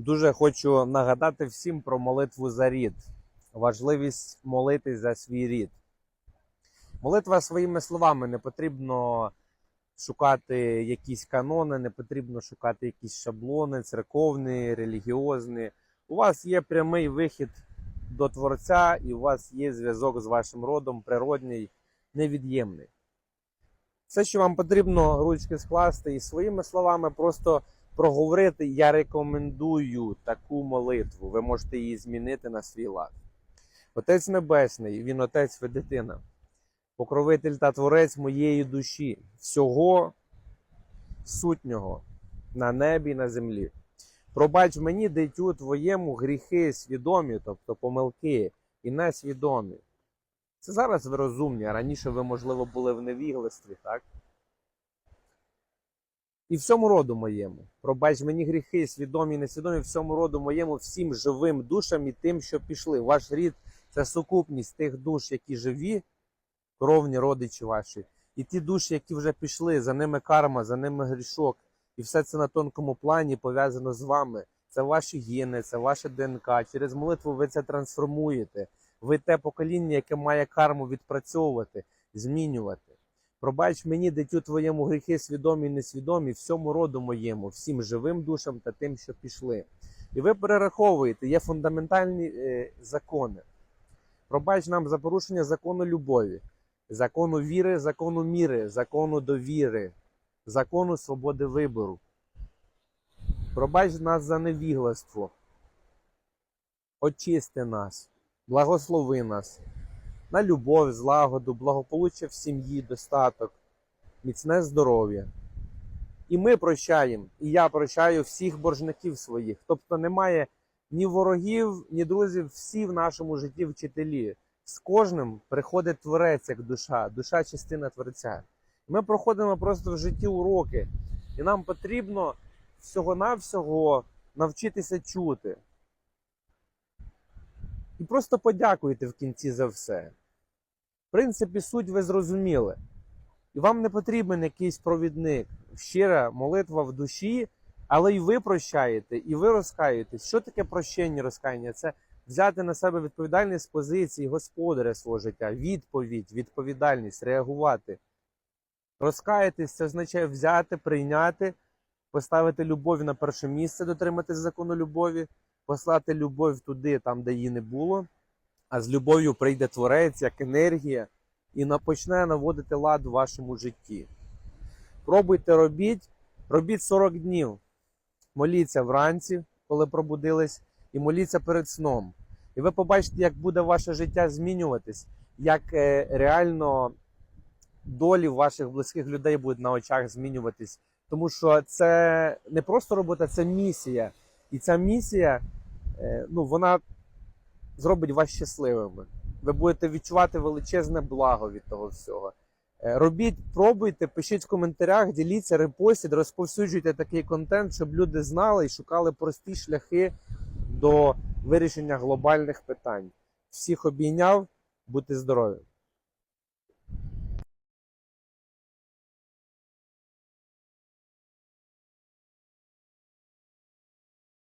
Дуже хочу нагадати всім про молитву за рід, важливість молитись за свій рід. Молитва своїми словами не потрібно шукати якісь канони, не потрібно шукати якісь шаблони, церковні, релігіозні. У вас є прямий вихід до Творця, і у вас є зв'язок з вашим родом, природній, невід'ємний. Все, що вам потрібно, ручки скласти і своїми словами просто проговорити. Я рекомендую таку молитву. Ви можете її змінити на свій лад. Отець Небесний, він отець ви дитина, покровитель та творець моєї душі, всього сутнього на небі і на землі. Пробач мені, дитю твоєму, гріхи свідомі, тобто помилки і несвідомі. Це зараз ви розумні, раніше ви, можливо, були в невігластві, так? І всьому роду моєму. Пробач мені гріхи, свідомі і несвідомі, всьому роду моєму, всім живим душам і тим, що пішли. Ваш рід це сукупність тих душ, які живі, кровні родичі ваші, і ті душі, які вже пішли, за ними карма, за ними грішок. І все це на тонкому плані пов'язано з вами. Це ваші гени, це ваше ДНК. Через молитву ви це трансформуєте. Ви те покоління, яке має карму відпрацьовувати, змінювати. Пробач мені, дитю твоєму гріхи, свідомі і несвідомі, всьому роду моєму, всім живим душам та тим, що пішли. І ви перераховуєте, є фундаментальні е, закони. Пробач нам за порушення закону любові, закону віри, закону міри, закону довіри, закону свободи вибору. Пробач нас за невігластво. Очисти нас, благослови нас на любов, злагоду, благополуччя в сім'ї, достаток, міцне здоров'я. І ми прощаємо, і я прощаю всіх боржників своїх. Тобто немає ні ворогів, ні друзів, всі в нашому житті вчителі. З кожним приходить творець як душа, душа частина творця. Ми проходимо просто в житті уроки, і нам потрібно всього-навсього навчитися чути. І просто подякуйте в кінці за все. Принципі, суть ви зрозуміли. І вам не потрібен якийсь провідник, щира молитва в душі, але і ви прощаєте, і ви розкаєтесь. Що таке прощення, розкаяння? Це взяти на себе відповідальність з позиції господаря свого життя, відповідь, відповідальність, реагувати. Розкаятись це означає взяти, прийняти, поставити любов на перше місце, дотриматись закону любові, послати любов туди, там, де її не було. А з любов'ю прийде творець, як енергія, і почне наводити лад в вашому житті. Пробуйте робіть, робіть 40 днів. Моліться вранці, коли пробудились, і моліться перед сном. І ви побачите, як буде ваше життя змінюватись, як е, реально долі ваших близьких людей будуть на очах змінюватись. Тому що це не просто робота, це місія. І ця місія, е, ну, вона зробить вас щасливими. Ви будете відчувати величезне благо від того всього. Е, Робіть, пробуйте, пишіть в коментарях, діліться, репостіть, розповсюджуйте такий контент, щоб люди знали і шукали прості шляхи до вирішення глобальних питань. Всіх обійняв, будьте здорові!